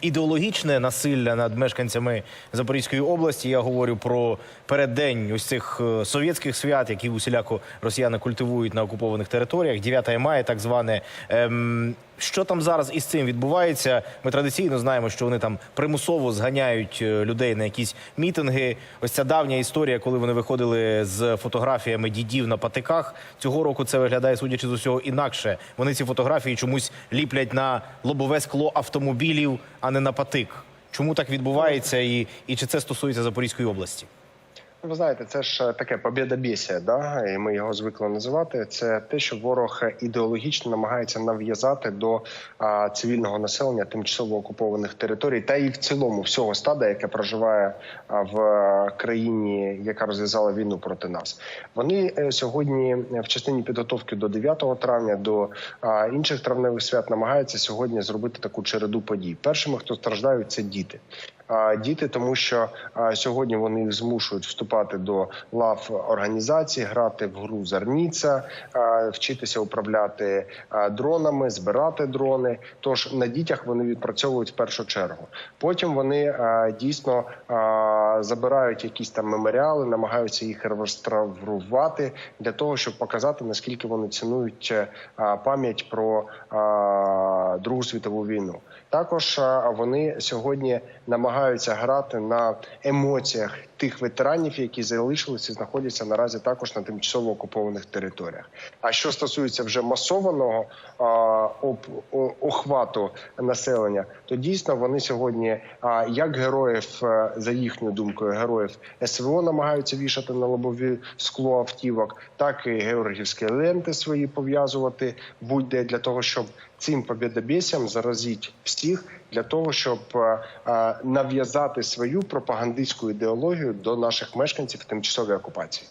ідеологічне насилля над мешканцями Запорізької області. Я говорю про переддень ось цих е, совєтських свят, які усіляко росіяни культивують на окупованих територіях. 9 мая, так зване. Ем, що там зараз із цим відбувається? Ми традиційно знаємо, що вони там примусово зганяють е, людей на якісь мітинги. Ось ця давня історія, коли вони виходили з фотографіями дідів на патиках. Цього року це виглядає, судячи з усього, інакше. Вони ці фотографії чомусь ліплять на лобове скло автомобілів, а не на патик. Чому так відбувається, і, і чи це стосується Запорізької області? Ви знаєте, це ж таке побєдобєсія, да? і ми його звикли називати. Це те, що ворог ідеологічно намагається нав'язати до а, цивільного населення тимчасово окупованих територій, та і в цілому всього стада, яке проживає в країні, яка розв'язала війну проти нас. Вони е, сьогодні в частині підготовки до 9 травня, до а, інших травневих свят намагаються сьогодні зробити таку череду подій. Першими, хто страждають, це діти. Діти, тому що сьогодні вони їх змушують вступати до лав організацій, грати в гру Зарніця, вчитися управляти дронами, збирати дрони. Тож на дітях вони відпрацьовують в першу чергу. Потім вони дійсно забирають якісь там меморіали, намагаються їх реставрувати для того, щоб показати наскільки вони цінують пам'ять про Другу світову війну. Також вони сьогодні намагаються грати на емоціях тих ветеранів, які залишилися і знаходяться наразі також на тимчасово окупованих територіях. А що стосується вже масованого охвату населення, то дійсно вони сьогодні, як героїв, за їхньою думкою, героїв СВО намагаються вішати на лобові скло автівок, так і георгівські ленти свої пов'язувати будь-де для того, щоб цим побєдобєсям заразіть всіх для того, щоб е, е, нав'язати свою пропагандистську ідеологію до наших мешканців тимчасової окупації.